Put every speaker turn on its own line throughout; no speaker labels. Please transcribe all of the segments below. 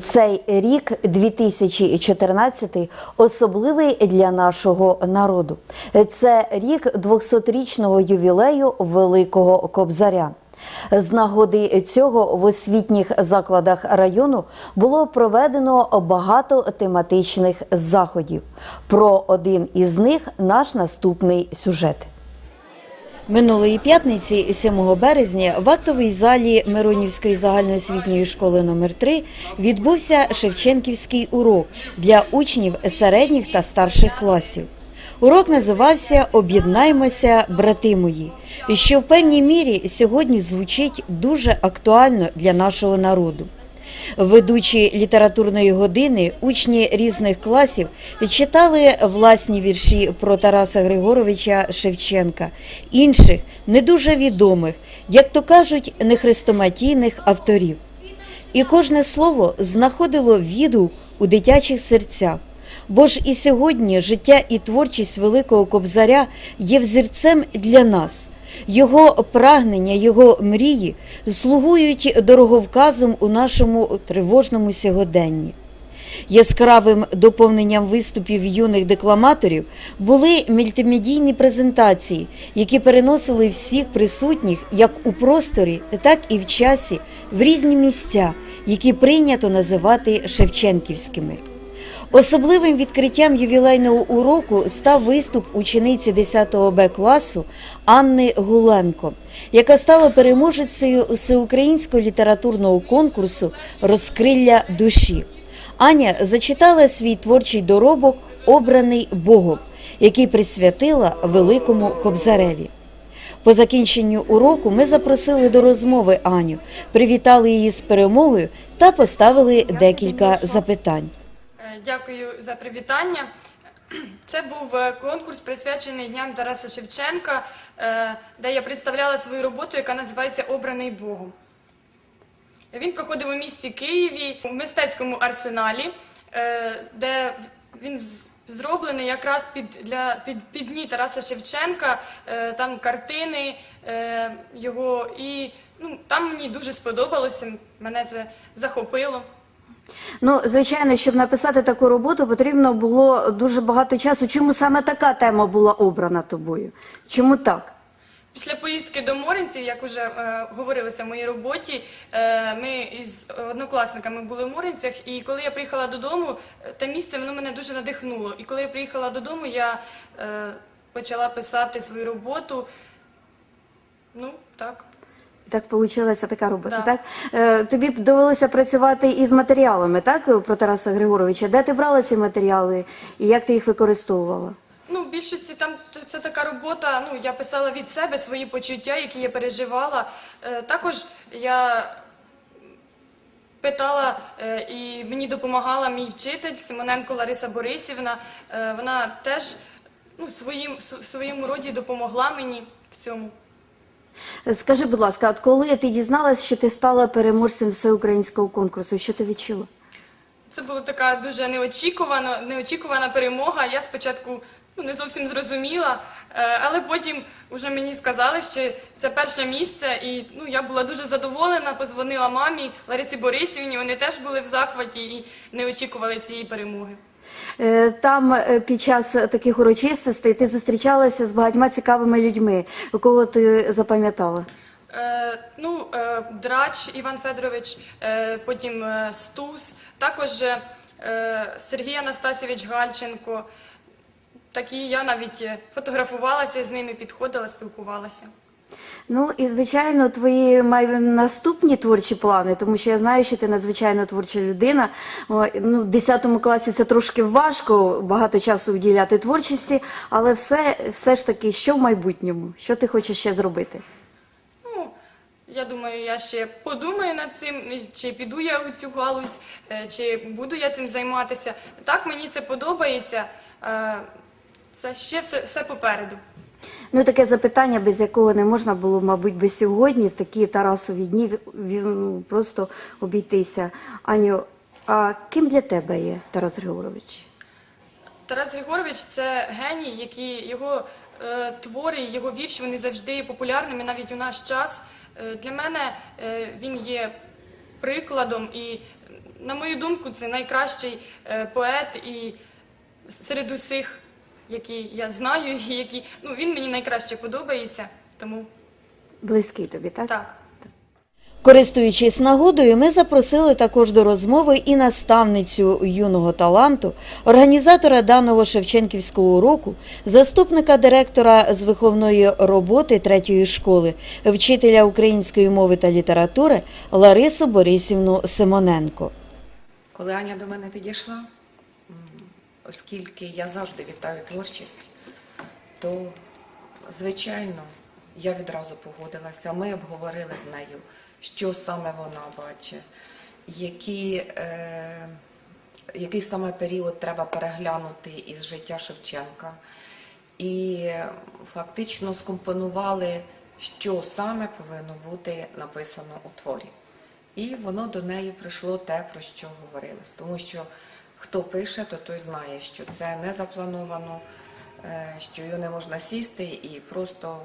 Цей рік 2014 особливий для нашого народу. Це рік 200-річного ювілею Великого Кобзаря. З нагоди цього в освітніх закладах району було проведено багато тематичних заходів. Про один із них наш наступний сюжет. Минулої п'ятниці, 7 березня, в актовій залі Миронівської загальноосвітньої школи номер 3 відбувся Шевченківський урок для учнів середніх та старших класів. Урок називався Об'єднаймося, брати мої, що в певній мірі сьогодні звучить дуже актуально для нашого народу. Ведучі літературної години, учні різних класів читали власні вірші про Тараса Григоровича Шевченка, інших не дуже відомих, як то кажуть, нехрестоматійних авторів. І кожне слово знаходило відгук у дитячих серцях. Бо ж і сьогодні життя і творчість Великого Кобзаря є взірцем для нас. Його прагнення, його мрії слугують дороговказом у нашому тривожному сьогоденні. Яскравим доповненням виступів юних декламаторів були мультимедійні презентації, які переносили всіх присутніх як у просторі, так і в часі в різні місця, які прийнято називати Шевченківськими. Особливим відкриттям ювілейного уроку став виступ учениці 10 Б класу Анни Гуленко, яка стала переможецею всеукраїнського літературного конкурсу Розкрилля душі. Аня зачитала свій творчий доробок Обраний Богом, який присвятила великому Кобзареві. По закінченню уроку ми запросили до розмови Аню, привітали її з перемогою та поставили декілька запитань.
Дякую за привітання. Це був е, конкурс присвячений Дням Тараса Шевченка, е, де я представляла свою роботу, яка називається Обраний Богом. Він проходив у місті Києві у мистецькому арсеналі, е, де він зроблений якраз під, для, під, під дні Тараса Шевченка, там картини його, і ну, там мені дуже сподобалося, мене це захопило.
Ну, звичайно, щоб написати таку роботу, потрібно було дуже багато часу. Чому саме така тема була обрана тобою? Чому так?
Після поїздки до Моринців, як вже е, говорилося в моїй роботі, е, ми із однокласниками були в Моринцях, і коли я приїхала додому, е, те місце воно мене дуже надихнуло. І коли я приїхала додому, я е, почала писати свою роботу. Ну, так.
Так вийшла така робота,
Да.
так? Е, тобі б довелося працювати із матеріалами, так, про Тараса Григоровича. Де ти брала ці матеріали і як ти їх використовувала?
Ну, в більшості там це така робота. Ну, я писала від себе свої почуття, які я переживала. Е, також я питала е, і мені допомагала мій вчитель Симоненко Лариса Борисівна. Е, вона теж ну, своїм, в своєму роді допомогла мені в цьому.
Скажи, будь ласка, от коли ти дізналась, що ти стала переможцем всеукраїнського конкурсу, що ти відчула?
Це була така дуже неочікувана, неочікувана перемога. Я спочатку ну, не зовсім зрозуміла, е, але потім вже мені сказали, що це перше місце, і ну, я була дуже задоволена, позвонила мамі Ларисі Борисівні, вони теж були в захваті і не очікували цієї перемоги.
Е, Там е, під час таких урочистостей ти зустрічалася з багатьма цікавими людьми, кого ти запам'ятала?
Е, ну, е, Драч Іван Федорович, е, потім е, Стус, також е, Сергій Анастасійович Гальченко. Такі я навіть е, фотографувалася з ними, підходила, спілкувалася.
Ну і звичайно, твої май- наступні творчі плани, тому що я знаю, що ти надзвичайно творча людина. О, Ну, в 10 класі це трошки важко багато часу вділяти творчості, але все, все ж таки, що в майбутньому? Що ти хочеш ще зробити?
Ну, я думаю, я ще подумаю над цим, чи піду я у цю галузь, е, чи буду я цим займатися. Так, мені це подобається. Е, Це ще все, все попереду.
Ну, таке запитання, без якого не можна було, мабуть, би сьогодні, в такі Тарасові дні, просто обійтися. Аню, а ким для тебе є Тарас Григорович?
Тарас Григорович це геній, який його е, твори, його вірші вони завжди є популярними навіть у наш час. Е, для мене е, він є прикладом. І, на мою думку, це найкращий е, поет і серед усіх, які я знаю, і які ну, він мені найкраще подобається. Тому
Близький тобі, так?
так.
Користуючись нагодою, ми запросили також до розмови і наставницю юного таланту, організатора даного Шевченківського уроку, заступника директора з виховної роботи третьої школи, вчителя української мови та літератури Ларису Борисівну Симоненко.
Коли Аня до мене підійшла, оскільки я завжди вітаю творчість, то, звичайно, я відразу погодилася. Ми обговорили з нею, що саме вона бачить, які, е, який саме період треба переглянути із життя Шевченка. І фактично скомпонували, що саме повинно бути написано у творі. І воно до неї прийшло те, про що говорилось. Тому що хто пише, то той знає, що це не заплановано, е, що його не можна сісти і просто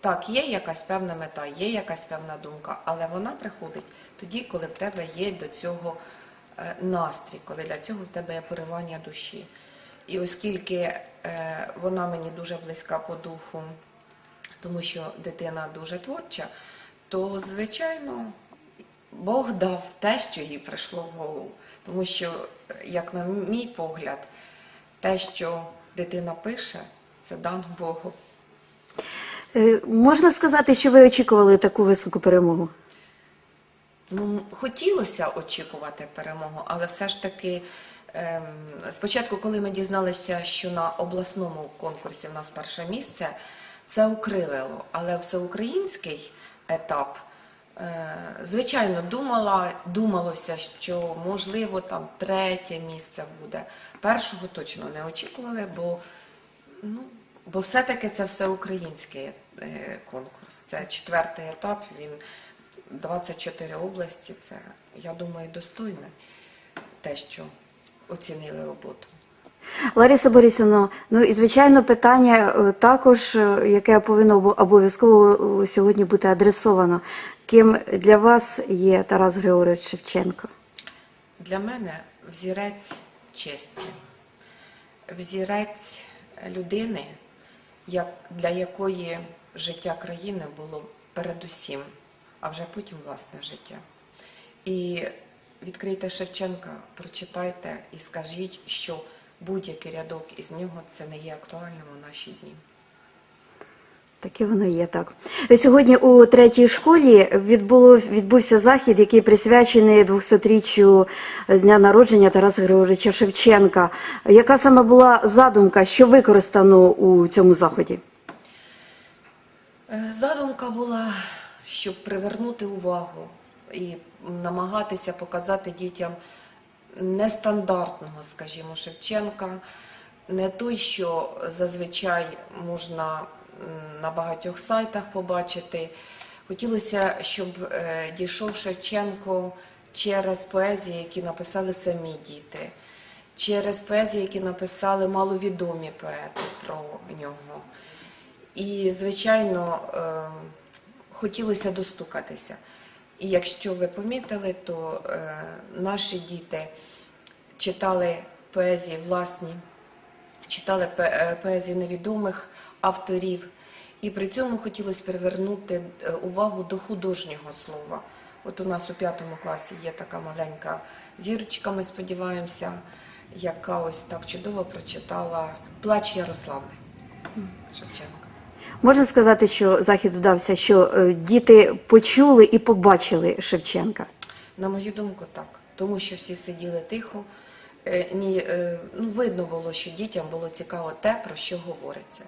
так, є якась певна мета, є якась певна думка, але вона приходить тоді, коли в тебе є до цього е, настрій, коли для цього в тебе є поривання душі. І оскільки е, вона мені дуже близька по духу, тому що дитина дуже творча, то звичайно Бог дав те, що їй прийшло в голову. Тому що, як на мій погляд, те, що дитина пише, це дан Богу.
Е, Можна сказати, що ви очікували таку високу перемогу?
Ну, хотілося очікувати перемогу, але все ж таки, ем, спочатку, коли ми дізналися, що на обласному конкурсі в нас перше місце, це укрилило. Але всеукраїнський етап, звичайно, думала, думалося, що можливо там третє місце буде. Першого точно не очікували, бо Ну, бо все-таки це всеукраїнський е, конкурс. Це четвертий етап, він 24 області. Це, я думаю, достойне те, що оцінили роботу.
Лариса Борисівна, ну і звичайно питання е, також, е, яке повинно обов'язково е, сьогодні бути адресовано. Ким для вас є Тарас Григорович Шевченко?
Для мене взірець честі, взірець людини, для якої життя країни було передусім, а вже потім власне життя. І відкрийте Шевченка, прочитайте і скажіть, що будь-який рядок із нього це не є актуальним у наші дні.
Таке воно є так. Сьогодні у третій школі відбуло, відбувся захід, який присвячений 200-річчю з дня народження Тараса Григоровича Шевченка. Яка саме була задумка, що використано у цьому заході?
Е, Задумка була, щоб привернути увагу і намагатися показати дітям нестандартного, скажімо, Шевченка, не той, що зазвичай можна на багатьох сайтах побачити. Хотілося, щоб е, дійшов Шевченко через поезії, які написали самі діти, через поезії, які написали маловідомі поети про нього. І, звичайно, е, хотілося достукатися. І якщо ви помітили, то е, наші діти читали поезії власні, читали е, поезії невідомих авторів, і при цьому хотілося привернути е, увагу до художнього слова. От у нас у п'ятому класі є така маленька зірочка, ми сподіваємося, яка ось так чудово прочитала Плач Ярославни Шевченка.
Можна сказати, що захід вдався, що е, діти почули і побачили Шевченка.
На мою думку, так. Тому що всі сиділи тихо. Е, Ні, е, ну, видно було, що дітям було цікаво те, про що говориться.